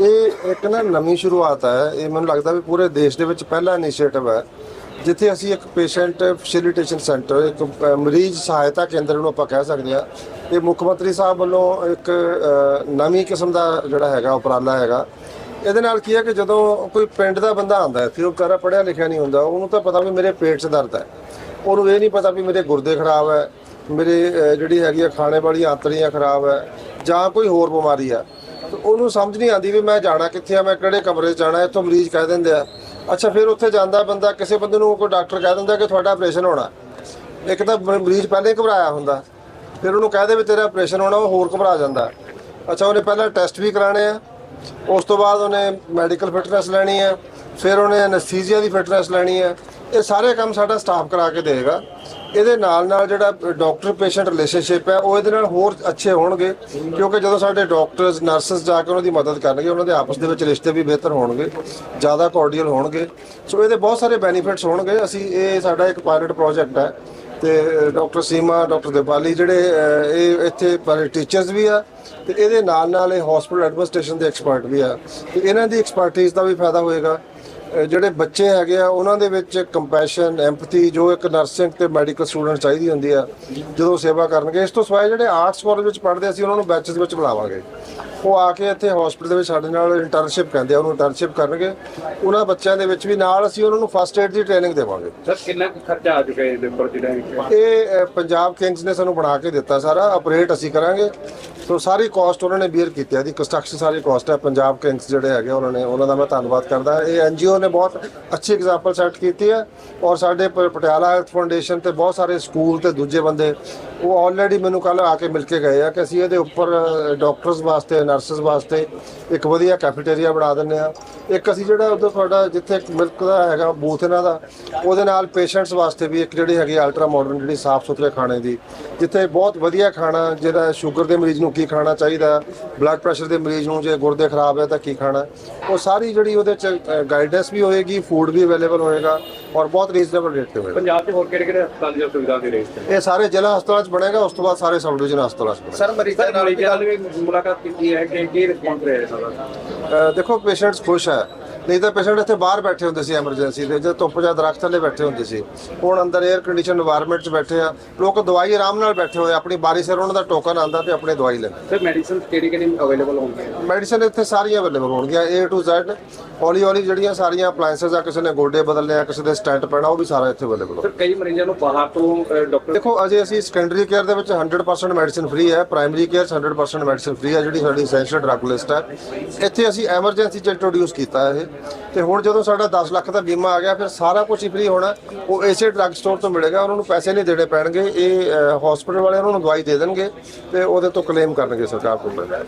ਇਹ ਇੱਕ ਨਾ ਨਵੀਂ ਸ਼ੁਰੂਆਤ ਹੈ। ਇਹ ਮੈਨੂੰ ਲੱਗਦਾ ਵੀ ਪੂਰੇ ਦੇਸ਼ ਦੇ ਵਿੱਚ ਪਹਿਲਾ ਇਨੀਸ਼ੀਏਟਿਵ ਹੈ ਜਿੱਥੇ ਅਸੀਂ ਇੱਕ ਪੇਸ਼ੈਂਟ ਫੈਸਿਲਿਟੇਸ਼ਨ ਸੈਂਟਰ ਇੱਕ ਅ, ਮਰੀਜ਼ ਸਹਾਇਤਾ ਕੇਂਦਰ ਨੂੰ ਆਪਾਂ ਕਹਿ ਸਕਦੇ ਹਾਂ। ਇਹ ਮੁੱਖ ਮੰਤਰੀ ਸਾਹਿਬ ਵੱਲੋਂ ਇੱਕ ਅ, ਨਵੀਂ ਕਿਸਮ ਦਾ ਜਿਹੜਾ ਹੈਗਾ ਉਪਰਾਲਾ ਹੈਗਾ। ਇਹਦੇ ਨਾਲ ਕੀ ਹੈ ਕਿ ਜਦੋਂ ਕੋਈ ਪਿੰਡ ਦਾ ਬੰਦਾ ਆਉਂਦਾ ਹੈ ਤੇ ਉਹ ਕਰਾ ਪੜਿਆ ਲਿਖਿਆ ਨਹੀਂ ਹੁੰਦਾ ਉਹਨੂੰ ਤਾਂ ਪਤਾ ਵੀ ਮੇਰੇ ਪੇਟ 'ਚ ਦਰਦ ਹੈ। ਉਹਨੂੰ ਇਹ ਨਹੀਂ ਪਤਾ ਵੀ ਮੇਰੇ ਗੁਰਦੇ ਖਰਾਬ ਹੈ ਮੇਰੇ ਅ, ਜਿਹੜੀ ਹੈਗੀ ਆ ਖਾਣੇ ਵਾਲੀ ਆਂਤੜੀਆਂ ਖਰਾਬ ਹੈ ਜਾਂ ਕੋਈ ਹੋਰ ਬਿਮਾਰੀ ਆ ਤੇ ਉਹਨੂੰ ਸਮਝ ਨਹੀਂ ਆਉਂਦੀ ਵੀ ਮੈਂ ਜਾਣਾ ਕਿੱਥੇ ਆ, ਮੈਂ ਕਿਹੜੇ ਕਮਰੇ 'ਚ ਜਾਣਾ, ਇੱਥੋਂ ਮਰੀਜ਼ ਕਹਿ ਦਿੰਦੇ ਆ। ਅੱਛਾ, ਫਿਰ ਉੱਥੇ ਜਾਂਦਾ ਬੰਦਾ, ਕਿਸੇ ਬੰਦੇ ਨੂੰ ਕੋਈ ਡਾਕਟਰ ਕਹਿ ਦਿੰਦਾ ਕਿ ਤੁਹਾਡਾ ਆਪਰੇਸ਼ਨ ਹੋਣਾ। ਇੱਕ ਤਾਂ ਮਰੀਜ਼ ਪਹਿਲੇ ਘਬਰਾਇਆ ਹੁੰਦਾ। ਫਿਰ ਉਹਨੂੰ ਕਹਿ ਦੇ ਵੀ ਤੇਰਾ ਆਪਰੇਸ਼ਨ ਹੋਣਾ, ਉਹ ਹੋਰ ਘਬਰਾ ਜਾਂਦਾ। ਅੱਛਾ, ਉਹਨੇ ਪਹਿਲਾਂ ਟੈਸਟ ਵੀ ਕਰਾਣੇ ਆ। ਉਸ ਤੋਂ ਬਾਅਦ ਉਹਨੇ ਮੈਡੀਕਲ ਫਿਟਨੈਸ ਲੈਣੀ ਆ। ਫਿਰ ਉਹਨੇ ਐਨਸਥੀਸੀਆ ਦੀ ਫਿਟਨੈਸ ਲੈਣੀ ਹੈ ਇਹ ਸਾਰੇ ਕੰਮ ਸਾਡਾ ਸਟਾਫ ਕਰਾ ਕੇ ਦੇਗਾ ਇਹਦੇ ਨਾਲ ਨਾਲ ਜਿਹੜਾ ਡਾਕਟਰ ਪੇਸ਼ੈਂਟ ਰਿਲੇਸ਼ਨਸ਼ਿਪ ਹੈ, ਉਹ ਇਹਦੇ ਨਾਲ ਹੋਰ ਅੱਛੇ ਹੋਣਗੇ, ਕਿਉਂਕਿ ਜਦੋਂ ਸਾਡੇ ਡਾਕਟਰਸ ਨਰਸਸ ਜਾ ਕੇ ਉਹਨਾਂ ਦੀ ਮਦਦ ਕਰਨਗੇ, ਉਹਨਾਂ ਦੇ ਆਪਸ ਦੇ ਵਿੱਚ ਰਿਸ਼ਤੇ ਵੀ ਬਿਹਤਰ ਹੋਣਗੇ, ਜ਼ਿਆਦਾ ਕੋਰਡੀਅਲ ਹੋਣਗੇ। ਸੋ ਇਹਦੇ ਬਹੁਤ ਸਾਰੇ ਬੈਨੀਫਿਟਸ ਹੋਣਗੇ। ਅਸੀਂ ਇਹ ਸਾਡਾ ਇੱਕ ਪਾਇਲਟ ਪ੍ਰੋਜੈਕਟ ਹੈ ਤੇ ਡਾਕਟਰ ਸੀਮਾ ਡਾਕਟਰ ਦੀਪਾਲੀ ਜਿਹੜੇ ਇਹ ਇੱਥੇ ਪਰ ਟੀਚਰਸ ਵੀ ਆ ਤੇ ਇਹਦੇ ਨਾਲ ਨਾਲ ਇਹ ਹਸਪੀਟਲ ਐਡਮਿਨਿਸਟ੍ਰੇਸ਼ਨ ਦੇ ਐਕਸਪਰਟ ਵੀ ਆ। ਤੇ ਇਹਨਾਂ ਦੀ ਐਕਸਪਰਟਿਜ਼ ਦਾ ਵੀ ਫਾਇਦਾ ਹੋਏਗਾ। ਜਿਹੜੇ ਬੱਚੇ ਹੈਗੇ ਆ ਉਹਨਾਂ ਦੇ ਵਿੱਚ ਕੰਪੈਸ਼ਨ ਐਮਪਥੀ ਜੋ ਇੱਕ ਨਰਸਿੰਗ ਤੇ ਮੈਡੀਕਲ ਸਟੂਡੈਂਟ ਚਾਹੀਦੀ ਹੁੰਦੀ ਆ ਜਦੋਂ ਸੇਵਾ ਕਰਨਗੇ। ਇਸ ਤੋਂ ਸਿਵਾਏ ਜਿਹੜੇ ਆਰਟਸ ਕਾਲਜ ਵਿੱਚ ਪੜ੍ਹਦੇ ਅਸੀਂ ਉਹਨਾਂ ਨੂੰ ਬੈਚਸ ਵਿੱਚ ਬੁਲਾਵਾਂਗੇ। ਉਹ ਆ ਕੇ ਇੱਥੇ ਹਸਪੀਟਲ ਦੇ ਵਿੱਚ ਸਾਡੇ ਨਾਲ ਇੰਟਰਨਸ਼ਿਪ ਕਹਿੰਦੇ ਆ ਉਹਨੂੰ ਇੰਟਰਨਸ਼ਿਪ ਕਰਨਗੇ। ਉਹਨਾਂ ਬੱਚਿਆਂ ਦੇ ਵਿੱਚ ਵੀ ਨਾਲ ਅਸੀਂ ਉਹਨਾਂ ਨੂੰ ਫਸਟ ਏਡ ਦੀ ਟ੍ਰੇਨਿੰਗ ਦੇਵਾਂਗੇ। ਸਰ ਕਿੰਨਾ ਕੁ ਖਰਚਾ ਆ ਚੁੱਕਾ ਇਹਦੇ ਉੱਪਰ ਜਿਹੜਾ ਇਹ? ਪੰਜਾਬ ਕਿੰਗਸ ਨੇ ਸਾਨੂੰ ਬਣਾ ਕੇ ਦਿੱਤਾ ਸਾਰਾ ਆਪਰੇਟ ਅਸੀਂ ਕਰਾਂਗੇ। ਸੋ ਸਾਰੀ ਕਾਸਟ ਉਹਨਾਂ ਨੇ ਬੀਅਰ ਕੀਤੀ ਹੈ ਦੀ ਕੰਸਟਰਕਸ਼ਨ ਸਾਰੀ ਕਾਸਟ ਹੈ ਪੰਜਾਬ ਕਿੰਗਸ ਜਿਹੜੇ ਹੈਗੇ ਉਹਨਾਂ ਨੇ ਉਹਨਾਂ ਦਾ ਮੈਂ ਧੰਨਵਾਦ ਕਰਦਾ। ਇਹ ਐਨਜੀਓ ਨੇ ਬਹੁਤ ਅੱਛੀ ਐਗਜ਼ਾਮਪਲ ਸੈੱਟ ਕੀਤੀ ਹੈ ਔਰ ਸਾਡੇ ਪ- ਪਟਿਆਲਾ ਹੈਲਥ ਫਾਊਂਡੇਸ਼ਨ ਤੇ ਬਹੁਤ ਸਾਰੇ ਸਕੂਲ ਤੇ ਦੂਜੇ ਬੰਦੇ ਉਹ ਆਲਰੇਡੀ ਮੈਨੂੰ ਕੱਲ ਆ ਕੇ ਮਿਲ ਕੇ ਗਏ ਆ ਕਿ ਅਸੀਂ ਇਹਦੇ ਉੱਪਰ ਡਾਕਟਰਸ ਵਾਸਤੇ ਨਰਸਸ ਵਾਸਤੇ ਇੱਕ ਵਧੀਆ ਕੈਫੇਟੇਰੀਆ ਬਣਾ ਦਿੰਨੇ ਆ ਇੱਕ ਅਸੀਂ ਜਿਹੜਾ ਉਧਰ ਤੁਹਾਡਾ ਜਿੱਥੇ ਮਿਲਕ ਦਾ ਹੈਗਾ ਬੂਥ ਇਹਨਾਂ ਦਾ ਉਹਦੇ ਨਾਲ ਪੇਸ਼ੈਂਟਸ ਵਾਸਤੇ ਵੀ ਇੱਕ ਜਿਹੜੀ ਹੈਗੀ ਅਲਟਰਾ ਮਾਡਰਨ ਜਿਹੜੀ ਸਾਫ਼ ਸੁਥਰੇ ਖਾਣੇ ਦੀ ਜਿੱਥੇ ਬਹੁਤ ਵਧੀਆ ਖਾਣਾ ਜਿਹੜਾ ਸ਼ੂਗਰ ਦੇ ਮਰੀਜ਼ ਨੂੰ ਕੀ ਖਾਣਾ ਚਾਹੀਦਾ ਬਲੱਡ ਪ੍ਰੈਸ਼ਰ ਦੇ ਮਰੀਜ਼ ਨੂੰ ਜੇ ਗੁਰਦੇ ਖਰਾਬ ਹੈ ਤਾਂ ਕੀ ਖਾਣਾ ਉਹ ਸਾਰੀ ਜਿਹੜੀ ਉਹਦੇ ਚ ਗਾਈਡੈਂਸ ਵੀ ਹੋਏਗੀ ਫੂਡ ਵੀ ਅਵੇਲੇਬਲ ਹੋਏਗਾ ਔਰ ਬਹੁਤ ਰੀਜ਼ਨੇਬਲ ਰੇਟ ਤੇ ਹੋਏਗਾ। ਪੰਜਾਬ 'ਚ ਹੋਰ ਕਿਹੜੇ ਕਿਹੜੇ ਹਸਪਤਾਲ ਦੀ ਸੁਵਿਧਾ ਦੇ ਰਹੇ ਇਹ ਸਾਰੇ ਜ਼ਿਲ੍ਹਾ ਹਸਪਤਾਲਾਂ ਚ ਬਣੇਗਾ ਉਸ ਤੋਂ ਬਾਅਦ ਸਾਰੇ ਸਬ ਡਿਵੀਜ਼ਨ ਹਸਪਤਾਲਾਂ ਚ ਬਣੇਗਾ। ਸਰ ਮਰੀਜ਼ਾਂ ਨਾਲ ਵੀ ਮੁਲਾਕਾਤ ਕੀਤੀ ਹੈ ਕਿ ਕੀ ਰਿਸਪੌਂਸ ਰਿਹਾ ਸਾਰਾ? ਅਹ ਦੇਖੋ ਪੇਸ਼ੈਂਟਸ ਖੁਸ਼ ਹੈ। ਨਹੀਂ ਤਾਂ ਪੇਸ਼ੈਂਟ ਇੱਥੇ ਬਾਹਰ ਬੈਠੇ ਹੁੰਦੇ ਸੀ ਐਮਰਜੈਂਸੀ ਦੇ ਜਾਂ ਧੁੱਪ ਜਾਂ ਦਰਖਤ 'ਤੇ ਬੈਠੇ ਹੁੰਦੇ ਸੀ। ਹੁਣ ਅੰਦਰ 에ਅਰ ਕੰਡੀਸ਼ਨ এনवायरमेंट 'ਚ ਬੈਠੇ ਆ। ਲੋਕ ਦਵਾਈ ਆਰਾਮ ਨਾਲ ਬੈਠੇ ਹੋਏ ਆਪਣੀ ਬਾਰੀ ਸਿਰ ਉਹਨਾਂ ਦਾ ਟੋਕਨ ਆਂਦਾ ਤੇ ਆਪਣੇ ਦਵਾਈ ਲੈਂਦੇ ਸਰ ਮੈਡੀਸਨ ਕਿਹੜੀ ਕਿਹੜੀ ਅਵੇਲੇਬਲ ਹੋਣਗੀਆਂ? ਮੈਡੀਸਨ ਇੱਥੇ ਸਾਰੀਆਂ ਅਵੇਲੇਬਲ ਹੋਣਗੀਆਂ A to Z ਹੌਲੀ ਹੌਲੀ ਜਿਹੜੀਆਂ ਸਾਰੀਆਂ ਅਪਲਾਈਐਂਸਸ ਆ ਕਿਸੇ ਨੇ ਗੋਡੇ ਬਦਲਨੇ ਆ ਕਿਸੇ ਦੇ ਸਟੈਂਟ ਪੈਣਾ ਉਹ ਵੀ ਸਾਰਾ ਇੱਥੇ ਅਵੇਲੇਬਲ ਹੈ ਕਈ ਮਰੀਜ਼ਾਂ ਨੂੰ ਬਾਹਰ ਤੋਂ ਡਾਕਟਰ ਦੇਖੋ ਅਜੇ ਅਸੀਂ ਸੈਕੰਡਰੀ ਕੇਅਰ ਦੇ ਵਿੱਚ 100% ਮੈਡੀਸਨ ਫ੍ਰੀ ਹੈ ਪ੍ਰਾਇਮਰੀ ਕੇਅਰ 100% ਮੈਡੀਸਨ ਫ੍ਰੀ ਹੈ ਜਿਹੜੀ ਸਾਡੀ ਸੈਂਸਰ ਡਰੱਗ ਲਿਸਟ ਹੈ। ਇੱਥੇ ਅਸੀਂ ਐਮਰਜੈਂਸੀ ਚ ਇੰਟਰੋਡਿਊਸ ਕੀਤਾ ਹੈ। ਇਹ ਤੇ ਹੁਣ ਜਦੋਂ ਸਾਡਾ 10 ਲੱਖ ਦਾ ਬੀਮਾ ਆ ਗਿਆ, ਫਿਰ ਸਾਰਾ ਕੁਝ ਹੀ ਫ੍ਰੀ ਹੋਣਾ, ਉਹ ਇਸੇ ਡਰੱਗ ਸਟੋਰ ਤੋਂ ਮਿਲੇਗਾ, ਉਹਨਾਂ ਨੂੰ ਪੈਸੇ ਨਹੀਂ ਦੇਣੇ ਪੈਣਗੇ, ਇਹ ਹਸਪੀਟਲ ਵਾਲੇ ਉਹਨਾਂ ਨੂੰ ਦਵਾਈ ਦੇ ਦੇਣਗੇ ਤੇ ਉਹਦੇ ਤੋਂ ਕਲੇਮ ਕਰਨਗੇ ਸਰਕਾਰ ਕੋਲ।